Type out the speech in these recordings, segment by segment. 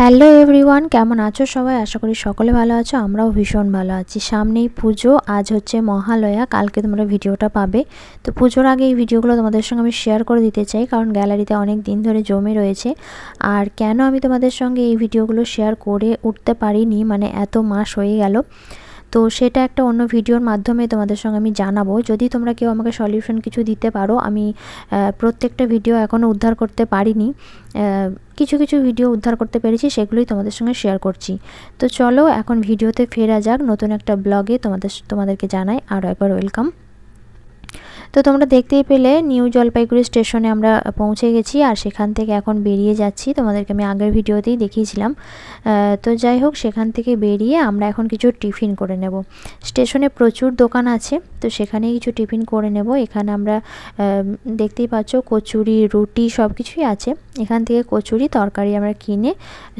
Hello everyone, কেমন আছো সবাই? আশা করি সকলে ভালো আছো, আমরাও ভীষণ ভালো আছি। সামনেই পুজো, আজ হচ্ছে মহালয়া, কালকে তোমরা ভিডিওটা পাবে। তো পুজোর আগে এই ভিডিওগুলো তোমাদের সঙ্গে আমি শেয়ার করে দিতে চাই, কারণ গ্যালারিতে অনেক দিন ধরে জমে রয়েছে। আর কেন আমি তোমাদের সঙ্গে এই ভিডিওগুলো শেয়ার করে উঠতে পারিনি মানে এত মাস হয়ে গেল। তো সেটা একটা অন্য ভিডিওর মাধ্যমে তোমাদের সঙ্গে আমি জানাব। যদি তোমরা কেউ আমাকে সলিউশন কিছু দিতে পারো, আমি প্রত্যেকটা ভিডিও এখনও উদ্ধার করতে পারিনি। কিছু কিছু ভিডিও উদ্ধার করতে পেরেছি, সেগুলোই তোমাদের সঙ্গে শেয়ার করছি। তো চলো, এখন ভিডিওতে ফেরা যাক। নতুন একটা ব্লগে তোমাদের, তোমাদেরকে জানাই। আরও একবার ওয়েলকাম তো তোমরা দেখতেই পেলে নিউ জলপাইগুড়ি স্টেশনে আমরা পৌঁছে গেছি আর সেখান থেকে এখন বেরিয়ে যাচ্ছি। তোমাদেরকে আমি আগের ভিডিওতেই দেখিয়েছিলাম। তো যাই হোক, সেখান থেকে বেরিয়ে আমরা এখন কিছু টিফিন করে নেব। স্টেশনে প্রচুর দোকান আছে, তো সেখানেই কিছু টিফিন করে নেব। এখানে আমরা দেখতেই পাচ্ছ কচুরি, রুটি সব কিছুই আছে। এখান থেকে কচুরি তরকারি আমরা কিনে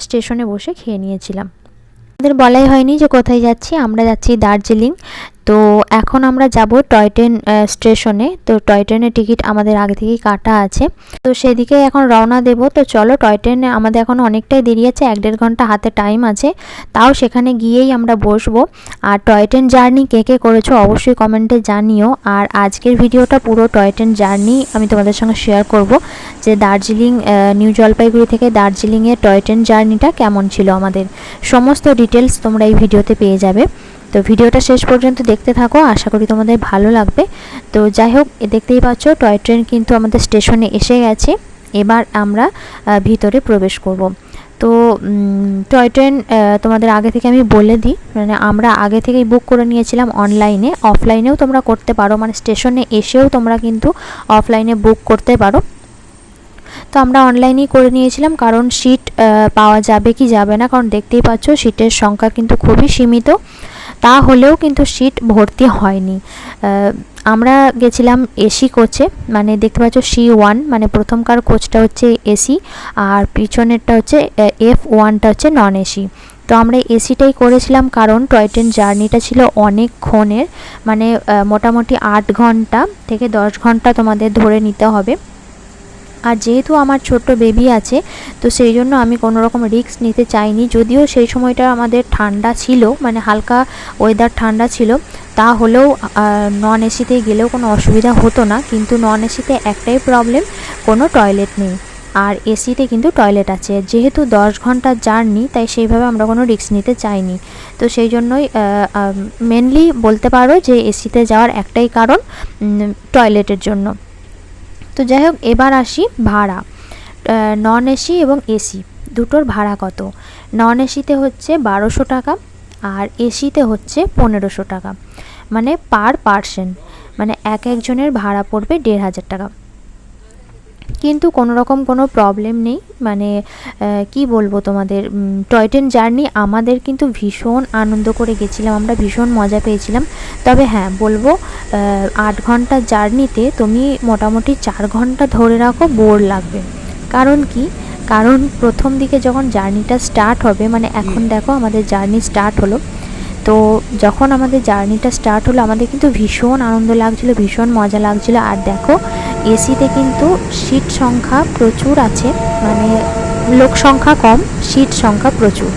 স্টেশনে বসে খেয়ে নিয়েছিলাম। আমাদের বলাই হয়নি যে কোথায় যাচ্ছি, আমরা যাচ্ছি দার্জিলিং। তো এখন আমরা যাব টয় ট্রেন স্টেশনে। তো টয় ট্রেনের টিকিট আমাদের আগে থেকেই কাটা আছে। তো সেদিকে এখন রওনা দেব। তো চলো, টয় ট্রেনে আমাদের এখন অনেকটাই দেরি আছে, এক দেড় ঘণ্টা হাতে টাইম আছে। তাও সেখানে গিয়েই আমরা বসবো। আর টয় ট্রেন জার্নি কে কে করেছ অবশ্যই কমেন্টে জানিও। আর আজকের ভিডিওটা পুরো টয় ট্রেন জার্নি আমি তোমাদের সঙ্গে শেয়ার করব, যে দার্জিলিং নিউ জলপাইগুড়ি থেকে দার্জিলিংয়ের টয় ট্রেন জার্নিটা কেমন ছিল আমাদের। সমস্ত ডিটেলস তোমরা এই ভিডিওতে পেয়ে যাবে। তো ভিডিওটা শেষ পর্যন্ত দেখতে থাকো, আশা করি তোমাদের ভালো লাগবে। তো যাই হোক দেখতেই পাচ্ছ, টয় ট্রেন কিন্তু আমাদের স্টেশনে এসে গেছে। এবার আমরা ভিতরে প্রবেশ করব। তো টয় ট্রেন তোমাদের আগে থেকে আমি বলে দিই মানে আমরা আগে থেকেই বুক করে নিয়েছিলাম অনলাইনে। অফলাইনেও তোমরা করতে পারো মানে স্টেশনে এসেও তোমরা কিন্তু অফলাইনে বুক করতে পারো। তো আমরা অনলাইনেই করে নিয়েছিলাম, কারণ সিট পাওয়া যাবে কি যাবে না, কারণ দেখতেই পাচ্ছ, সিটের সংখ্যা কিন্তু খুবই সীমিত। তা হলেও কিন্তু সিট ভর্তি হয়নি। আমরা গেছিলাম এসি কোচে মানে দেখতে পাচ্ছ সি ওয়ান মানে প্রথমকার কোচটা হচ্ছে এসি আর পিছনেরটা হচ্ছে এফ ওয়ানটা হচ্ছে নন এসি তো আমরা এসিটাই করেছিলাম কারণ টয় ট্রেন জার্নিটা ছিল অনেকক্ষণের মানে মোটামুটি আট ঘণ্টা থেকে দশ ঘণ্টা তোমাদের ধরে নিতে হবে। আর যেহেতু আমার ছোট্ট বেবি আছে, তো সেই জন্য আমি কোনো রকম রিস্ক নিতে চাইনি। যদিও সেই সময়টা আমাদের ঠান্ডা ছিল মানে হালকা ওয়েদার ঠান্ডা ছিল তা হলেও নন এসিতে গেলেও কোনো অসুবিধা হতো না। কিন্তু নন এসিতে একটাই প্রবলেম কোনো টয়লেট নেই। আর এসিতে কিন্তু টয়লেট আছে। যেহেতু দশ ঘণ্টার জার্নি তাই সেইভাবে আমরা কোনো রিস্ক নিতে চাইনি। তো সেই জন্যই মেনলি বলতে পারো যে এসিতে যাওয়ার একটাই কারণ টয়লেটের জন্য। তো যাই হোক, এবার আসি ভাড়া। নন এসি এবং এসি, দুটোর ভাড়া কত? নন এসিতে হচ্ছে বারোশো টাকা আর এসিতে হচ্ছে পনেরোশো টাকা। মানে পার পার্সেন্ট মানে এক একজনের ভাড়া পড়বে দেড় হাজার টাকা। কিন্তু কোনো রকম কোনো প্রবলেম নেই। মানে কি বলব তোমাদের? টয় ট্রেন জার্নি আমাদের কিন্তু ভীষণ আনন্দ করে গেছিলাম আমরা ভীষণ মজা পেয়েছিলাম। তবে হ্যাঁ বলব আট ঘণ্টা জার্নিতে তুমি মোটামুটি চার ঘণ্টা ধরে রাখো বোর লাগবে। কারণ কি? কারণ প্রথম দিকে যখন জার্নিটা স্টার্ট হবে মানে এখন দেখো আমাদের জার্নি স্টার্ট হলো। তো যখন আমাদের জার্নিটা স্টার্ট হলো আমাদের কিন্তু ভীষণ আনন্দ লাগছিল ভীষণ মজা লাগছিল। আর দেখো এসিতে কিন্তু সিট সংখ্যা প্রচুর আছে মানে লোক সংখ্যা কম, সিট সংখ্যা প্রচুর।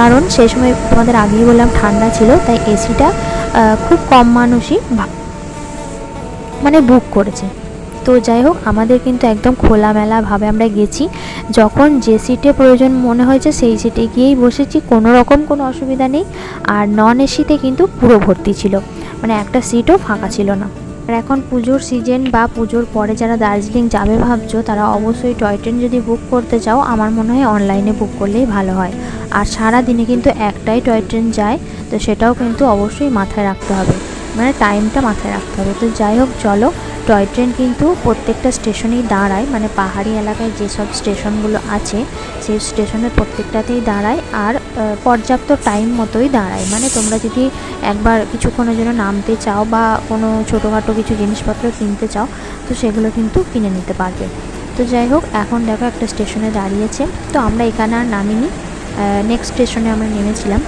কারণ সেই সময় তোমাদের আগেই বললাম ঠান্ডা ছিল, তাই এসিটা খুব কম মানুষই মানে বুক করেছে। তো যাই হোক, আমাদের কিন্তু একদম খোলামেলাভাবে আমরা গেছি। যখন যে সিটে প্রয়োজন মনে হয়েছে, সেই সিটে গিয়েই বসেছি, কোনো রকম কোনো অসুবিধা নেই। আর নন এসিতে কিন্তু পুরো ভর্তি ছিল। মানে একটা সিটও ফাঁকা ছিল না। আর এখন পুজোর সিজন বা পুজোর পরে যারা দার্জিলিং যাবে ভাবছ, তারা অবশ্যই টয় ট্রেন যদি বুক করতে চাও, আমার মনে হয় অনলাইনে বুক করলেই ভালো হয়। আর সারা দিনে কিন্তু একটাই টয় ট্রেন যায়, তো সেটাও কিন্তু অবশ্যই মাথায় রাখতে হবে। মানে টাইমটা মাথায় রাখতে হবে। তো যাই হোক, চলো টয় ট্রেন কিন্তু প্রত্যেকটা স্টেশনেই দাঁড়ায়। মানে পাহাড়ি এলাকায় যেসব স্টেশনগুলো আছে, সেই স্টেশনের প্রত্যেকটাতেই দাঁড়ায়। আর পর্যাপ্ত টাইম মতোই দাঁড়ায়। মানে তোমরা যদি একবার কিছুক্ষণের জন্য নামতে চাও বা কোনো ছোটোখাটো কিছু জিনিসপত্র কিনতে চাও, তো সেগুলো কিন্তু কিনে নিতে পারবে। তো যাই হোক, এখন দেখো একটা স্টেশনে দাঁড়িয়েছে। তো আমরা এখানে আর নামিনি। নেক্সট স্টেশনে আমরা নেমেছিলাম।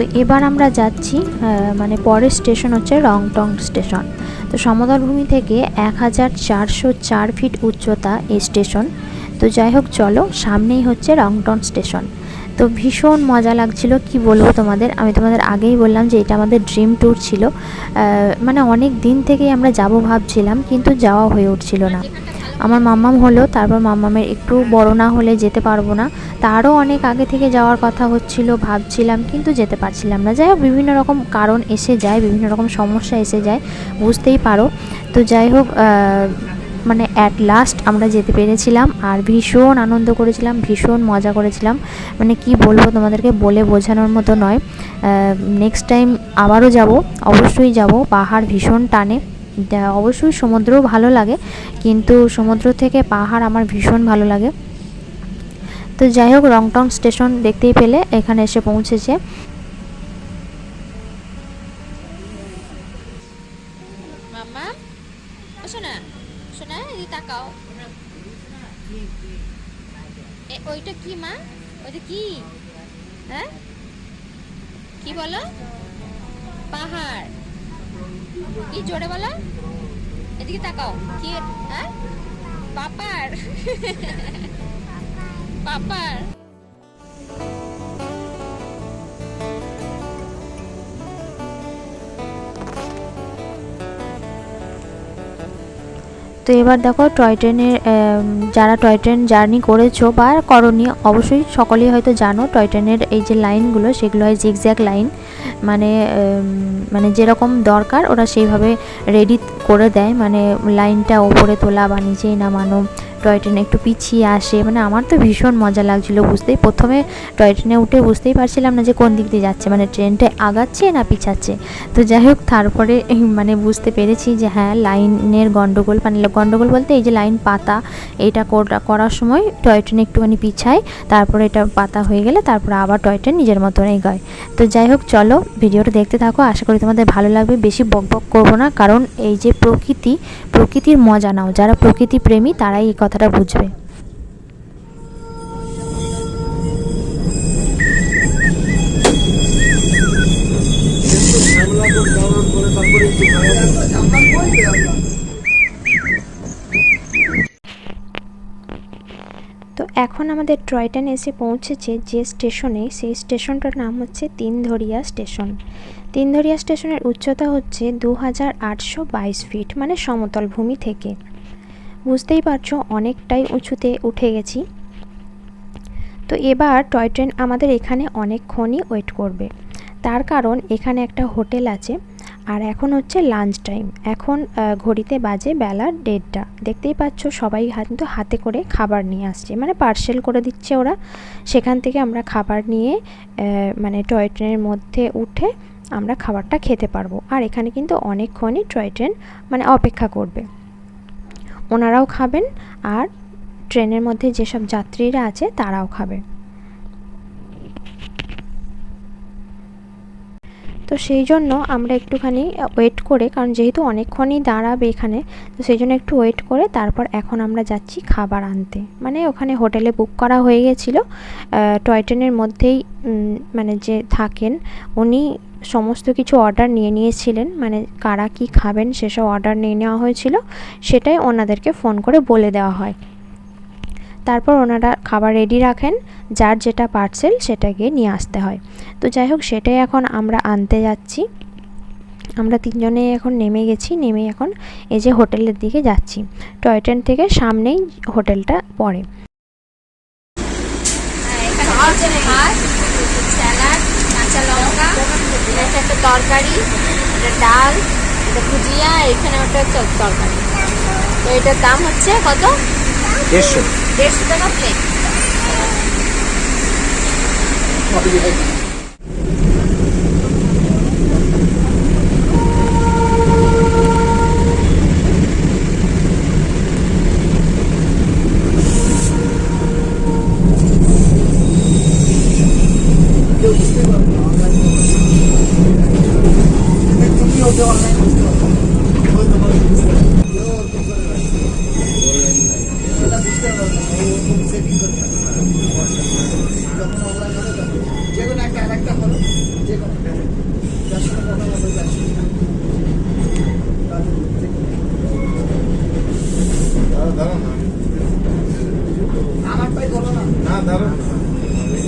তো এবার আমরা যাচ্ছি মানে পরের স্টেশন হচ্ছে রংটং স্টেশন। তো সমতলভূমি থেকে এক হাজার চারশো চার ফিট উচ্চতা এই স্টেশন। তো যাই হোক, চলো সামনেই হচ্ছে রংটং স্টেশন। তো ভীষণ মজা লাগছিল, কি বলব তোমাদের? আমি তোমাদের আগেই বললাম যে এটা আমাদের ড্রিম ট্যুর ছিল। মানে অনেক দিন থেকেই আমরা যাব ভাবছিলাম, কিন্তু যাওয়া হয়ে উঠছিল না। আমার মাম্মাম হলো তারপর মাম্মামের একটু বড় না হলে যেতে পারব না। তারও অনেক আগে থেকে যাওয়ার কথা হচ্ছিল, ভাবছিলাম, কিন্তু যেতে পারছিলাম না। যাই হোক বিভিন্ন রকম কারণ এসে যায়, বিভিন্ন রকম সমস্যা এসে যায়, বুঝতেই পারো। তো যাই হোক মানে অ্যাট লাস্ট আমরা যেতে পেরেছিলাম আর ভীষণ আনন্দ করেছিলাম, ভীষণ মজা করেছিলাম। মানে কি বলব তোমাদেরকে, বলে বোঝানোর মতো নয়। নেক্সট টাইম আবারও যাব, অবশ্যই যাব। পাহাড় ভীষণ টানে। অবশ্যই সমুদ্রও ভালো লাগে, কিন্তু সমুদ্র থেকে পাহাড় আমার ভীষণ ভালো লাগে। তো যাই হোক, রংটং স্টেশন দেখতেই পেলে, এখানে এসে পৌঁছেছে। হ্যাঁ? কি বলো? পাহাড়। কি জোরে বলো? এদিকে তাকাও। কি হ্যাঁ? পাপার। পাপার। তো এবার দেখো টয় ট্রেনের যারা টয় ট্রেন জার্নি করেছ বা করনি, অবশ্যই সকলেই হয়তো জানো টয় ট্রেনের এই যে লাইনগুলো, সেগুলো হয় জিগজ্যাগ লাইন মানে মানে যেরকম দরকার ওরা সেইভাবে রেডি করে দেয় মানে লাইনটা ওপরে তোলা বা নিচেই নামানো। টয় ট্রেন একটু পিছিয়ে আসে মানে আমার তো ভীষণ মজা লাগছিল বুঝতেই। প্রথমে টয় ট্রেনে উঠে বুঝতেই পারছিলাম না যে কোন দিক দিয়ে যাচ্ছে মানে ট্রেনটা আগাচ্ছে না পিছাচ্ছে। তো যাই হোক, তারপরে মানে বুঝতে পেরেছি যে হ্যাঁ লাইনের গন্ডগোল মানে গন্ডগোল বলতে এই যে লাইন পাতা করা- করার সময় টয় ট্রেন একটুখানি পিছায় তারপরে এটা পাতা হয়ে গেলে তারপরে আবার টয় ট্রেন নিজের মতন এগোয়। তো যাই হোক, চলো ভিডিওটা দেখতে থাকো, আশা করি তোমাদের ভালো লাগবে, বেশি বক বক করব না, কারণ এই যে প্রকৃতি, প্রকৃতির মজা নাও, যারা প্রকৃতি প্রেমী তারাই এই কথাটা বুঝবে। তো এখন আমাদের টয় ট্রেন এসে পৌঁছেছে যে স্টেশনে, সেই স্টেশনটার নাম হচ্ছে তিনধরিয়া স্টেশন। তিনধরিয়া স্টেশনের উচ্চতা হচ্ছে দু হাজার আটশো বাইশ ফিট মানে সমতল ভূমি থেকে। বুঝতেই পারছ, অনেকটাই উঁচুতে উঠে গেছি। তো এবার টয় ট্রেন আমাদের এখানে অনেকক্ষণই ওয়েট করবে। তার কারণ এখানে একটা হোটেল আছে, আর এখন হচ্ছে লাঞ্চ টাইম। এখন ঘড়িতে বাজে বেলা দেড়টা। দেখতেই পাচ্ছ সবাই কিন্তু হাতে করে খাবার নিয়ে আসছে। মানে পার্সেল করে দিচ্ছে ওরা। সেখান থেকে আমরা খাবার নিয়ে মানে টয় ট্রেনের মধ্যে উঠে আমরা খাবারটা খেতে পারব। আর এখানে কিন্তু অনেকক্ষণই টয় ট্রেন মানে অপেক্ষা করবে। ওনারাও খাবেন আর ট্রেনের মধ্যে যেসব যাত্রীরা আছে তারাও খাবে। তো সেই জন্য আমরা একটুখানি ওয়েট করে, কারণ যেহেতু অনেকক্ষণই দাঁড়াবে এখানে, তো সেই জন্য একটু ওয়েট করে, তারপর এখন আমরা যাচ্ছি খাবার আনতে। মানে ওখানে হোটেলে বুক করা হয়ে গেছিল টয় ট্রেনের মধ্যেই মানে যে থাকেন, উনি সমস্ত কিছু অর্ডার নিয়ে নিয়েছিলেন মানে কারা কি খাবেন সেসব অর্ডার নিয়ে নেওয়া হয়েছিল, সেটাই ওনাদেরকে ফোন করে বলে দেওয়া হয়। তারপর ওনারা খাবার রেডি রাখেন যার যেটা পার্সেল সেটা গিয়ে নিয়ে আসতে হয়। তো যাই হোক সেটাই এখন আমরা আনতে যাচ্ছি। আমরা তিনজনে এখন নেমে গেছি নেমে এখন এই যে হোটেলের দিকে যাচ্ছি। টয় ট্রেন থেকে সামনেই হোটেলটা পড়ে। কাঁচা লঙ্কা এটা একটা তরকারি এটা ডাল এটা ভুজিয়া এখানে ওটা হচ্ছে তরকারি। তো এটার দাম হচ্ছে কত? দেড়শো। দেড়শো টাকা প্লেট যেকোনো একটা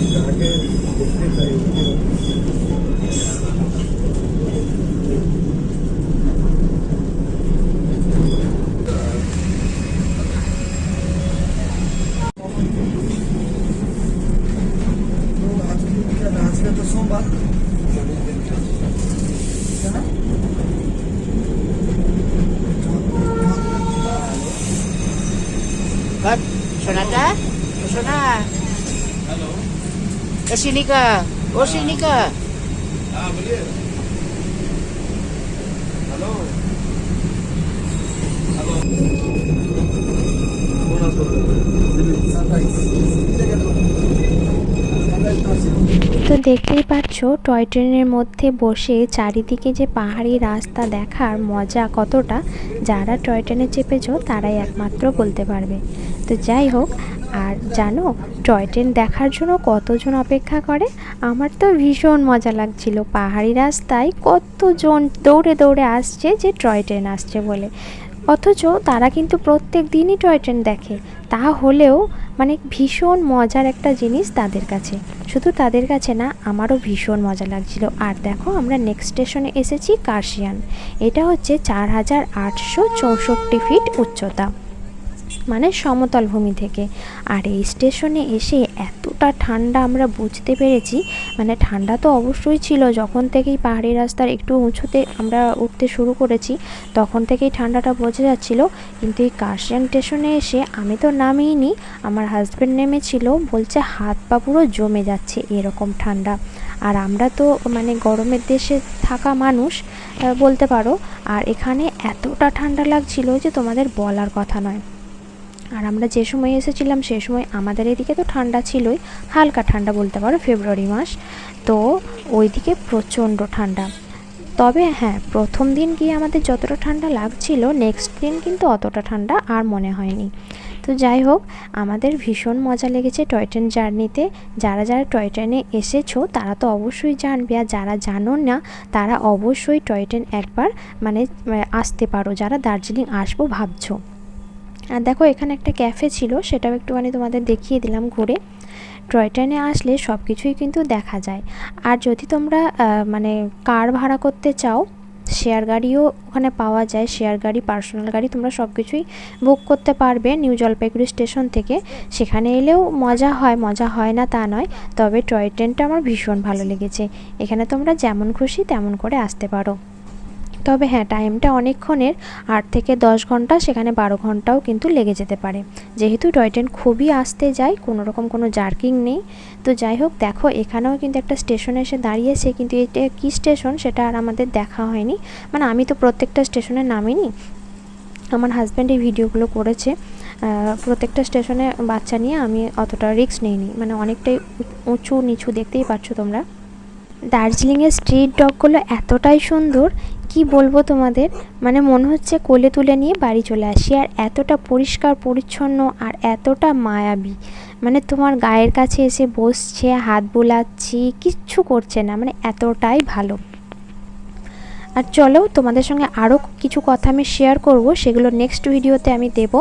Thank you. Eh, sini ke? Oh, sini ke? हाँ बोलिए हेलो हेलो कौन आप সানরাইজ থেকে দাও সানরাইজ নার্সিং তো দেখতেই পাচ্ছ টয় ট্রেনের মধ্যে বসে চারিদিকে যে পাহাড়ি রাস্তা দেখার মজা কতটা যারা টয় ট্রেনে চেপেছো তারাই একমাত্র বলতে পারবে তো যাই হোক আর জানো টয় ট্রেন দেখার জন্য কতজন অপেক্ষা করে? আমার তো ভীষণ মজা লাগছিল। পাহাড়ি রাস্তায় কতজন দৌড়ে দৌড়ে আসছে যে টয় ট্রেন আসছে বলে। অথচ তারা কিন্তু প্রত্যেক দিনই টয় ট্রেন দেখে। তা হলেও মানে ভীষণ মজার একটা জিনিস তাদের কাছে। শুধু তাদের কাছে না, আমারও ভীষণ মজা লাগছিল। আর দেখো, আমরা নেক্সট স্টেশনে এসেছি কার্শিয়ান। এটা হচ্ছে চার হাজার আটশো চৌষট্টি ফিট উচ্চতা। মানে সমতল ভূমি থেকে। আর এই স্টেশনে এসে এতটা ঠান্ডা আমরা বুঝতে পেরেছি মানে ঠান্ডা তো অবশ্যই ছিল, যখন থেকেই পাহাড়ি রাস্তার একটু উঁচুতে আমরা উঠতে শুরু করেছি, তখন থেকেই ঠান্ডাটা বোঝা যাচ্ছিল। কিন্তু এই কার্শিয়ান স্টেশনে এসে আমি তো নামিনি আমার হাজব্যান্ড নেমেছিল, বলছে হাত পা পুরো জমে যাচ্ছে এরকম ঠান্ডা। আর আমরা তো মানে গরমের দেশে থাকা মানুষ বলতে পারো। আর এখানে এতটা ঠান্ডা লাগছিল যে তোমাদের বলার কথা নয়। আর আমরা যে সময় এসেছিলাম, সে সময় আমাদের এদিকে তো ঠান্ডা ছিলই। হালকা ঠান্ডা বলতে পারো, ফেব্রুয়ারি মাস। তো ওইদিকে প্রচণ্ড ঠান্ডা। তবে হ্যাঁ প্রথম দিন গিয়ে আমাদের যতটা ঠান্ডা লাগছিল নেক্সট দিন কিন্তু অতটা ঠান্ডা আর মনে হয়নি। তো যাই হোক, আমাদের ভীষণ মজা লেগেছে টয় ট্রেন জার্নিতে। যারা যারা টয় ট্রেনে এসেছ, তারা তো অবশ্যই জানবে। আর যারা জানো না, তারা অবশ্যই টয় ট্রেন একবার মানে আসতে পারো। যারা দার্জিলিং আসব, ভাবছ। আর দেখো, এখানে একটা ক্যাফে ছিল, সেটাও একটুখানি তোমাদের দেখিয়ে দিলাম ঘুরে। টয় ট্রেনে আসলে সব কিছুই কিন্তু দেখা যায়। আর যদি তোমরা মানে কার ভাড়া করতে চাও শেয়ার গাড়িও ওখানে পাওয়া যায় শেয়ার গাড়ি পার্সোনাল গাড়ি, তোমরা সব কিছুই বুক করতে পারবে নিউ জলপাইগুড়ি স্টেশন থেকে। সেখানে এলেও মজা হয় মজা হয় না তা নয়, তবে টয় ট্রেনটা আমার ভীষণ ভালো লেগেছে। এখানে তোমরা যেমন খুশি তেমন করে আসতে পারো। তবে হ্যাঁ টাইমটা অনেকক্ষণের। আট থেকে দশ ঘণ্টা, সেখানে বারো ঘন্টাও কিন্তু লেগে যেতে পারে। যেহেতু টয় ট্রেন খুবই আসতে যায় কোনো রকম কোনো জার্কিং নেই। তো যাই হোক, দেখো, এখানেও কিন্তু একটা স্টেশনে এসে দাঁড়িয়েছে, কিন্তু এটা কী স্টেশন সেটা আর আমাদের দেখা হয়নি। মানে আমি তো প্রত্যেকটা স্টেশনে নামিনি। আমার হাজব্যান্ড এই ভিডিওগুলো করেছে। প্রত্যেকটা স্টেশনে বাচ্চা নিয়ে আমি অতটা রিস্ক নিইনি। মানে অনেকটাই উঁচু নিচু দেখতেই পাচ্ছ তোমরা। দার্জিলিংয়ের স্ট্রিট ডগগুলো এতটাই সুন্দর কি বলব তোমাদের? মানে মনে হচ্ছে কোলে তুলে নিয়ে বাড়ি চলে আসি। আর এতটা পরিষ্কার, পরিচ্ছন্ন আর এতটা মায়াবী। মানে তোমার গায়ের কাছে এসে বসছে, হাত বোলাচ্ছি, কিচ্ছু করছে না। মানে এতটাই ভালো। আর চলো, তোমাদের সঙ্গে আরও কিছু কথা আমি শেয়ার করব, সেগুলো নেক্সট ভিডিওতে আমি দেব।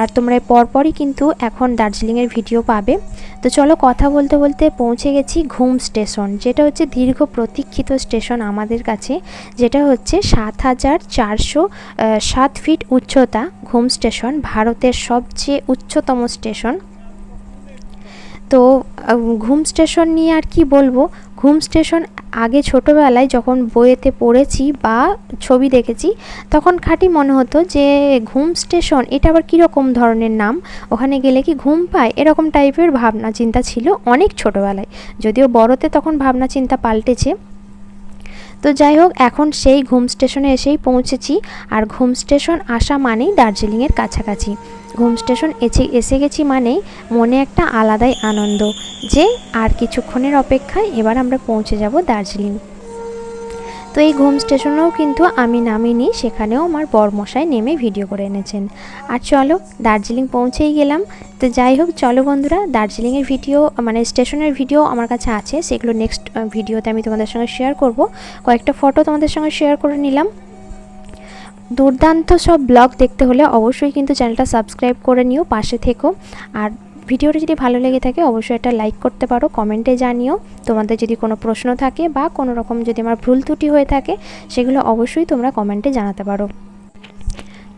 আর তোমরা পরপরই কিন্তু এখন দার্জিলিংয়ের ভিডিও পাবে। তো চলো, কথা বলতে বলতে পৌঁছে গেছি ঘুম স্টেশন, যেটা হচ্ছে দীর্ঘ প্রতীক্ষিত স্টেশন আমাদের কাছে, যেটা হচ্ছে সাত হাজার চারশো সাত ফিট উচ্চতা ঘুম স্টেশন, ভারতের সবচেয়ে উচ্চতম স্টেশন। তো ঘুম স্টেশন নিয়ে আর কি বলব? ঘুম স্টেশন আগে ছোটোবেলায় যখন বইয়েতে পড়েছি বা ছবি দেখেছি, তখন খাঁটি মনে হতো যে ঘুম স্টেশন, এটা আবার কীরকম ধরনের নাম? ওখানে গেলে কি ঘুম পায়? এরকম টাইপের ভাবনা চিন্তা ছিল অনেক ছোটোবেলায়। যদিও বড়তে তখন ভাবনা চিন্তা পাল্টেছে তো যাই হোক, এখন সেই ঘুম স্টেশনে এসেই পৌঁছেছি। আর ঘুম স্টেশন আসা মানেই দার্জিলিংয়ের কাছাকাছি। ঘুম স্টেশন এসে এসে গেছি মানেই মনে একটা আলাদাই আনন্দ যে আর কিছুক্ষণের অপেক্ষায় এবার আমরা পৌঁছে যাব দার্জিলিং। তো এই ঘুম স্টেশনেও কিন্তু আমি নামিনি, সেখানেও আমার বরমশাই নেমে ভিডিও করে এনেছেন। আর চলো, দার্জিলিং পৌঁছেই গেলাম। তো যাই হোক, চলো বন্ধুরা, দার্জিলিংয়ের ভিডিও মানে স্টেশনের ভিডিও আমার কাছে আছে, সেগুলো নেক্সট ভিডিওতে আমি তোমাদের সঙ্গে শেয়ার করব। কয়েকটা ফটো তোমাদের সঙ্গে শেয়ার করে নিলাম। দুর্দান্ত সব ব্লগ দেখতে হলে অবশ্যই কিন্তু চ্যানেলটা সাবস্ক্রাইব করে নিও, পাশে থেকো। আর ভিডিওটা যদি ভালো লেগে থাকে, অবশ্যই এটা লাইক করতে পারো কমেন্টে জানিও। তোমাদের যদি কোনো প্রশ্ন থাকে বা কোনো রকম যদি আমার ভুল ত্রুটি হয়ে থাকে, সেগুলো অবশ্যই তোমরা কমেন্টে জানাতে পারো।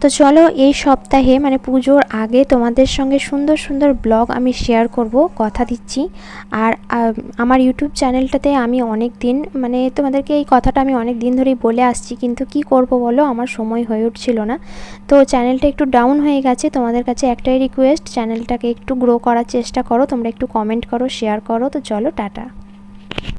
তো চলো এই সপ্তাহে মানে পুজোর আগে তোমাদের সঙ্গে সুন্দর সুন্দর ব্লগ আমি শেয়ার করব, কথা দিচ্ছি। আর আমার ইউটিউব চ্যানেলটাতে আমি অনেক দিন মানে তোমাদেরকে এই কথাটা আমি অনেক দিন ধরেই বলে আসছি, কিন্তু কি করব বলো? আমার সময় হয়ে উঠছিল না। তো চ্যানেলটা একটু ডাউন হয়ে গেছে, তোমাদের কাছে একটাই রিকোয়েস্ট চ্যানেলটাকে একটু গ্রো করার চেষ্টা করো, তোমরা একটু কমেন্ট করো শেয়ার করো, তো চলো, টাটা।